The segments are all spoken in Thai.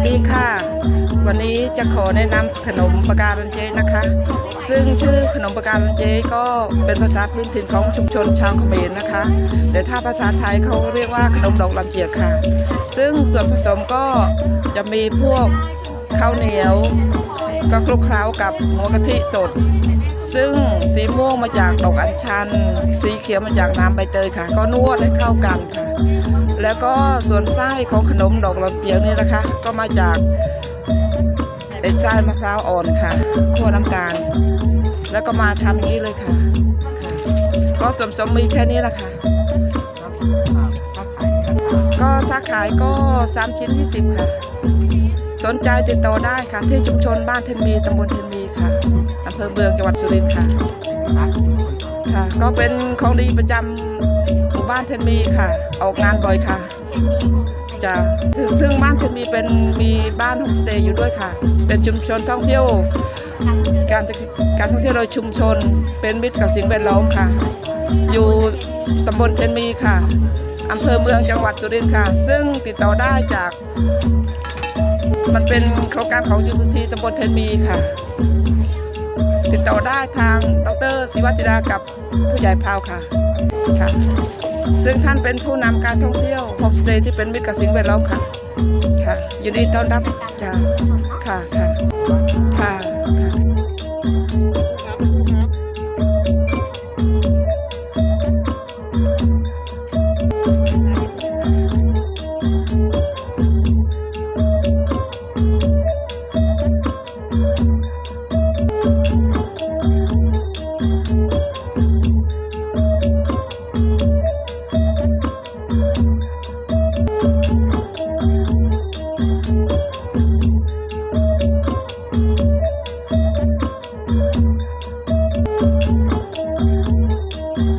วัสดีค่ะ วันนี้จะขอแนะนำขนมปากการันเจนะคะ ซึ่งชื่อขนมปากการันเจก็เป็นภาษาพื้นถิ่นของชุมชนชาวเขมรนะคะ แต่ถ้าภาษาไทยเขาเรียกว่าขนมดอกลำเจียกค่ะ ซึ่งส่วนผสมก็จะมีพวกข้าวเหนียว ก็คลุกเคล้ากับหัวกะทิสด ซึ่งสีม่วงมาจากดอกอัญชัน สีเขียวมาจากน้ำใบเตยค่ะ ก็นวดให้เข้ากันค่ะ แล้วก็ส่วนไส้ของขนมดอกลำเปียกนี่นะคะ ก็มาจากไอ้ไส้มะพร้าวอ่อนค่ะคั่วน้ำตาล แล้วก็มาทำอย่างนี้เลยค่ะคะก็สมสมมีแค่นี้แหละค่ะก็ถ้าขายก็3ชิ้น20ค่ะ สนใจติดต่อได้ค่ะ ที่ชุมชนบ้านเทนมีตำบลเทนมีค่ะ อำเภอเมืองจังหวัดสุรินทร์ค่ะค่ะ ก็เป็นของดีประจำหมู่บ้านเทนมีค่ะ ออกงานบ่อยค่ะจะถึงซึ่งบ้านเทนมีเป็นมีบ้านโฮมสเตย์อยู่ด้วยค่ะ เป็นชุมชนท่องเที่ยว การการท่องเที่ยวโดยชุมชน เป็นมิตรกับสิ่งแวดล้อมค่ะ อยู่ตำบลเทนมีค่ะอำเภอเมืองจังหวัดสุรินทร์ค่ะ ซึ่งติดต่อได้จาก มันเป็นโครงการของยูทูทีตำบลเทนมีค่ะ ติดต่อได้ทางดรศิวัจิรากับผู้ใหญ่พาวค่ะค่ะ ซึ่งท่านเป็นผู้นำการท่องเที่ยวโฮมสเตย์ที่เป็นมิตรกับสิ่งแวดล้อมค่ะ ค่ะยินดีต้อนรับจ้าค่ะค่ะค่ะค่ะ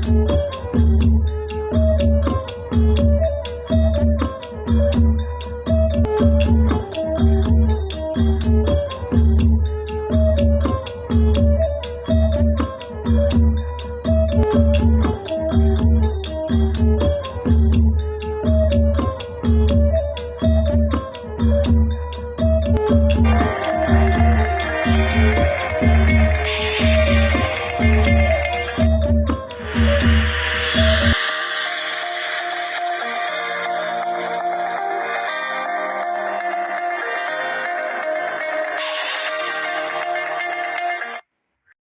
Música